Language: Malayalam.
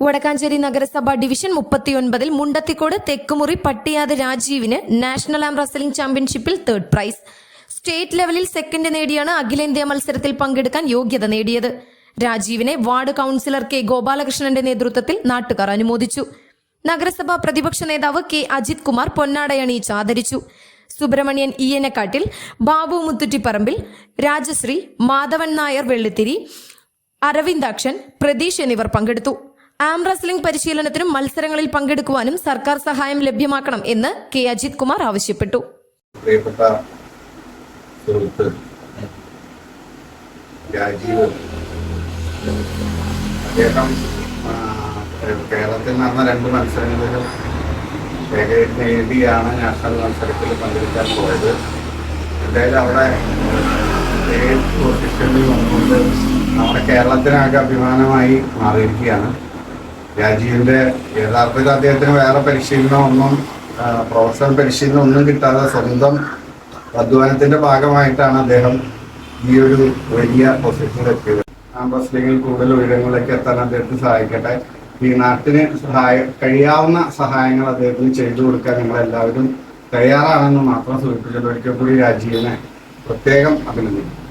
വടക്കാഞ്ചേരി നഗരസഭ ഡിവിഷൻ മുപ്പത്തിയൊൻപതിൽ മുണ്ടത്തിക്കോട് തെക്കുമുറി പട്ടിയാത് രാജീവിന് നാഷണൽ ആം റസലിംഗ് ചാമ്പ്യൻഷിപ്പിൽ തേർഡ് പ്രൈസ് സ്റ്റേറ്റ് ലെവലിൽ സെക്കൻഡ് നേടിയാണ് അഖിലേന്ത്യാ മത്സരത്തിൽ പങ്കെടുക്കാൻ യോഗ്യത നേടിയത്. രാജീവിനെ വാർഡ് കൌൺസിലർ കെ ഗോപാലകൃഷ്ണന്റെ നേതൃത്വത്തിൽ നാട്ടുകാർ അനുമോദിച്ചു. നഗരസഭാ പ്രതിപക്ഷ നേതാവ് കെ അജിത് കുമാർ പൊന്നാടയണിയിച്ച് ആദരിച്ചു. സുബ്രഹ്മണ്യൻ ഈയനക്കാട്ടിൽ ബാബു മുത്തുറ്റിപ്പറമ്പിൽ രാജശ്രീ മാധവൻ നായർ വെള്ളിത്തിരി അരവിന്ദാക്ഷൻ പ്രതീഷ് എന്നിവർ പങ്കെടുത്തു. ആം റസ്ലിംഗ് പരിശീലനത്തിനും മത്സരങ്ങളിൽ പങ്കെടുക്കുവാനും സർക്കാർ സഹായം ലഭ്യമാക്കണം എന്ന് കെ അജിത് കുമാർ ആവശ്യപ്പെട്ടു. പ്രിയപ്പെട്ട സുഹൃത്ത് രാജീവ്. അദ്ദേഹം കേരളത്തിൽ നടന്ന രണ്ട് മത്സരങ്ങളിലും വേഗം നേടിയാണ് നാഷണൽ മത്സരത്തിൽ പങ്കെടുക്കാൻ പോയത്. എന്തായാലും അവിടെ ഏത് പൊസിഷനിൽ വന്നുകൊണ്ട് നമ്മുടെ കേരളത്തിനാകെ അഭിമാനമായി മാറിയിരിക്കുകയാണ്. രാജീവിന്റെ യഥാർത്ഥത്തിൽ അദ്ദേഹത്തിന് വേറെ പരിശീലനം ഒന്നും പ്രൊഫഷണൽ പരിശീലനം ഒന്നും കിട്ടാതെ സ്വന്തം അധ്വാനത്തിന്റെ ഭാഗമായിട്ടാണ് അദ്ദേഹം ഈ ഒരു വലിയ പൊസിഷനിൽ എത്തിയത്. ക്യാമ്പസ് റെസ്ലിംഗിൽ കൂടുതൽ ഉയരങ്ങളിലേക്ക് എത്താൻ അദ്ദേഹത്തിന് സഹായിക്കട്ടെ. ഈ നാട്ടിന് സഹായ കഴിയാവുന്ന സഹായങ്ങൾ അദ്ദേഹത്തിന് ചെയ്തു കൊടുക്കാൻ നിങ്ങളെല്ലാവരും തയ്യാറാണെന്ന് മാത്രം സൂചിപ്പിച്ചുകൊണ്ട് ഒരിക്കൽ കൂടി രാജീവിനെ പ്രത്യേകം അഭിനന്ദിക്കുന്നു.